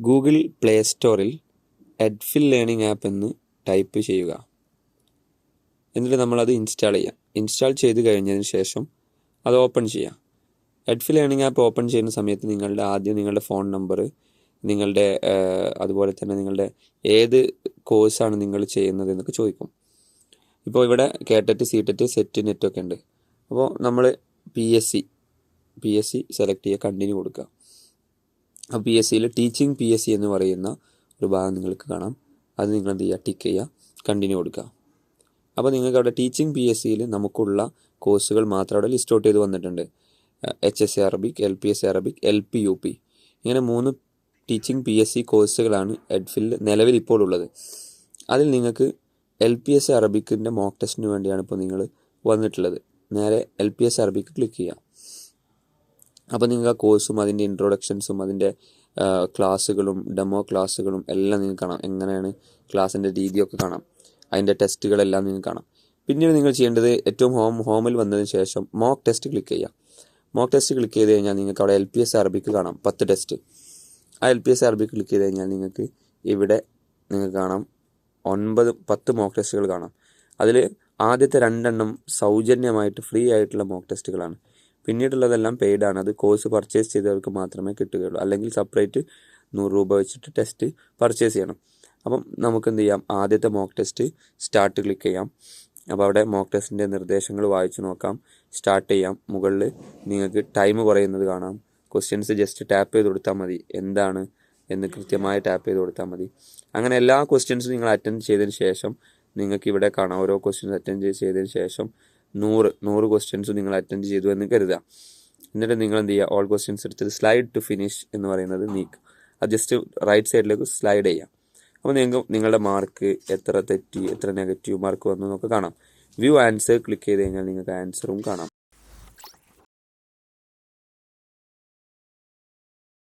Google play സ്റ്റോറിൽ എഡ്ഫിൽ learning app എന്ന് type ചെയ്യുക. എന്നിട്ട് നമ്മളത് ഇൻസ്റ്റാൾ ചെയ്യാം. ഇൻസ്റ്റാൾ ചെയ്ത് കഴിഞ്ഞതിന് ശേഷം അത് ഓപ്പൺ ചെയ്യാം. എഡ്ഫിൽ ലേണിംഗ് ആപ്പ് ഓപ്പൺ ചെയ്യുന്ന സമയത്ത് നിങ്ങളുടെ ആദ്യം നിങ്ങളുടെ ഫോൺ നമ്പർ നിങ്ങളുടെ അതുപോലെ തന്നെ നിങ്ങളുടെ ഏത് കോഴ്സാണ് നിങ്ങൾ ചെയ്യുന്നത് എന്നൊക്കെ ചോദിക്കും. ഇപ്പോൾ ഇവിടെ കേട്ടറ്റ് സീറ്ററ്റ് സെറ്റ് നെറ്റൊക്കെ ഉണ്ട്. അപ്പോൾ നമ്മൾ P S C P S C select ചെയ്യുക കണ്ടിന്യൂ കൊടുക്കുക. പി എസ് സിയിൽ ടീച്ചിങ് പി എസ് സി എന്ന് പറയുന്ന ഒരു ഭാഗം നിങ്ങൾക്ക് കാണാം. അത് നിങ്ങൾ എന്ത് ചെയ്യുക? ടിക്ക് ചെയ്യുക. കണ്ടിന്യൂ കൊടുക്കുക. അപ്പോൾ നിങ്ങൾക്ക് അവിടെ ടീച്ചിങ് പി എസ് സിയിൽ നമുക്കുള്ള കോഴ്സുകൾ മാത്രം അവിടെ ലിസ്റ്റ് ഔട്ട് ചെയ്ത് വന്നിട്ടുണ്ട്. H S C Arabic L P S C Arabic L P U P ഇങ്ങനെ മൂന്ന് ടീച്ചിങ് പി എസ് സി കോഴ്സുകളാണ് എഡ്ഫിൽ നിലവിൽ ഇപ്പോൾ ഉള്ളത്. അതിൽ നിങ്ങൾക്ക് എൽ പി എസ് അറബിക്കിന്റെ മോക്ക് ടെസ്റ്റിന് വേണ്ടിയാണ് ഇപ്പോൾ നിങ്ങൾ വന്നിട്ടുള്ളത്. നേരെ L P S Arabic click ചെയ്യുക. അപ്പോൾ നിങ്ങൾക്ക് ആ കോഴ്സും അതിന്റെ ഇൻട്രൊഡക്ഷൻസും അതിന്റെ ക്ലാസ്സുകളും ഡെമോ ക്ലാസ്സുകളും എല്ലാം നിങ്ങൾക്ക് കാണാം. എങ്ങനെയാണ് ക്ലാസ്സിന്റെ രീതിയൊക്കെ കാണാം. അതിന്റെ ടെസ്റ്റുകളെല്ലാം നിങ്ങൾക്ക് കാണാം. പിന്നീട് നിങ്ങൾ ചെയ്യേണ്ടത് ഏറ്റവും ഹോം ഹോമിൽ വന്നതിന് ശേഷം മോക്ക് ടെസ്റ്റ് ക്ലിക്ക് ചെയ്യുക. മോക്ക് ടെസ്റ്റ് ക്ലിക്ക് ചെയ്ത് കഴിഞ്ഞാൽ നിങ്ങൾക്ക് അവിടെ എൽ പി എസ് അറബിക്ക് കാണാം. പത്ത് ടെസ്റ്റ് ആ L P S Arabic click ചെയ്ത് കഴിഞ്ഞാൽ നിങ്ങൾക്ക് ഇവിടെ നിങ്ങൾക്ക് കാണാം ഒൻപത് പത്ത് മോക്ക് ടെസ്റ്റുകൾ കാണാം. അതിൽ ആദ്യത്തെ രണ്ടെണ്ണം സൗജന്യമായിട്ട് ഫ്രീ ആയിട്ടുള്ള മോക്ക് ടെസ്റ്റുകളാണ് പിന്നീടുള്ളതെല്ലാം പെയ്ഡ് ആണ്. അത് കോഴ്സ് പർച്ചേസ് ചെയ്തവർക്ക് മാത്രമേ കിട്ടുകയുള്ളൂ. അല്ലെങ്കിൽ സെപ്പറേറ്റ് നൂറ് രൂപ വെച്ചിട്ട് ടെസ്റ്റ് പർച്ചേസ് ചെയ്യണം. അപ്പം നമുക്ക് എന്ത് ചെയ്യാം? ആദ്യത്തെ മോക്ക് ടെസ്റ്റ് സ്റ്റാർട്ട് ക്ലിക്ക് ചെയ്യാം. അപ്പോൾ അവിടെ മോക്ക് ടെസ്റ്റിന്റെ നിർദ്ദേശങ്ങൾ വായിച്ചു നോക്കാം. സ്റ്റാർട്ട് ചെയ്യാം. മുകളിൽ നിങ്ങൾക്ക് ടൈം പറയുന്നത് കാണാം. ക്വസ്റ്റ്യൻസ് ജസ്റ്റ് ടാപ്പ് ചെയ്ത് കൊടുത്താൽ മതി. എന്താണ് എന്ന് കൃത്യമായി ടാപ്പ് ചെയ്ത് കൊടുത്താൽ മതി. അങ്ങനെ എല്ലാ ക്വസ്റ്റ്യൻസും നിങ്ങൾ അറ്റൻഡ് ചെയ്തതിന് ശേഷം നിങ്ങൾക്ക് ഇവിടെ കാണാം. ഓരോ ക്വസ്റ്റ്യൻസ് അറ്റൻഡ് ചെയ്തതിന് ശേഷം നൂറ് നൂറ് ക്വസ്റ്റ്യൻസ് നിങ്ങൾ അറ്റൻഡ് ചെയ്തു എന്ന് കരുതുക. എന്നിട്ട് നിങ്ങൾ എന്ത് ചെയ്യുക? ഓൾ ക്വസ്റ്റ്യൻസ് എടുത്തിട്ട് സ്ലൈഡ് ടു ഫിനിഷ് എന്ന് പറയുന്നത് നീക്കുക അത് ജസ്റ്റ് റൈറ്റ് സൈഡിലേക്ക് സ്ലൈഡ് ചെയ്യാം അപ്പോൾ നിങ്ങൾക്ക് നിങ്ങളുടെ മാർക്ക് എത്ര തെറ്റി എത്ര നെഗറ്റീവ് മാർക്ക് വന്നു എന്നൊക്കെ കാണാം. വ്യൂ ആൻസർ ക്ലിക്ക് ചെയ്ത് കഴിഞ്ഞാൽ നിങ്ങൾക്ക് ആൻസറും കാണാം.